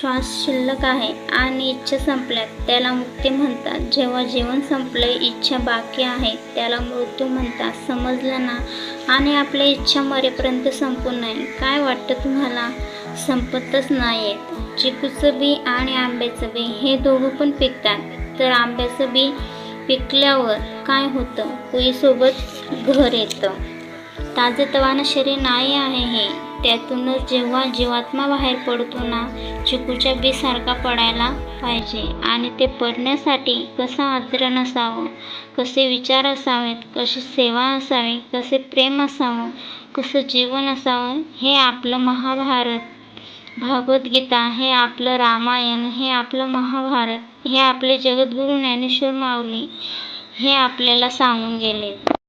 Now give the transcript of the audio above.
श्वास शिल्लक आहे आणि इच्छा संपल्यात. त्याला मुक्ती म्हणतात. जेव्हा जीवन संपले इच्छा बाकी आहे त्याला मृत्यू म्हणतात. समजलं ना? आणि आपल्या इच्छा मरेपर्यंत संपू नये काय वाटतं तुम्हाला? संपतच नाहीत चिकूचं बी आणि आंब्याचं बी हे दोघं पण पिकतात. तर आंब्याचं बी पिकल्यावर काय होतं? कुईसोबत घर येतं. ताजेतवानं शरीर नाही आहे हे. त्यातूनच जेव्हा जीवात्मा बाहेर पडतो ना चिकूच्या बीसारखा पडायला पाहिजे. आणि ते पडण्यासाठी कसं आचरण असावं कसे विचार असावेत कशी सेवा असावी कसे प्रेम असावं कसं जीवन असावं हे आपलं महाभारत. भगवद्गीता हे आपलं रामायण हे आपलं महाभारत हे आपले जगद्गुरू ज्ञानेश्वर माऊली हे आपल्याला सांगून गेले.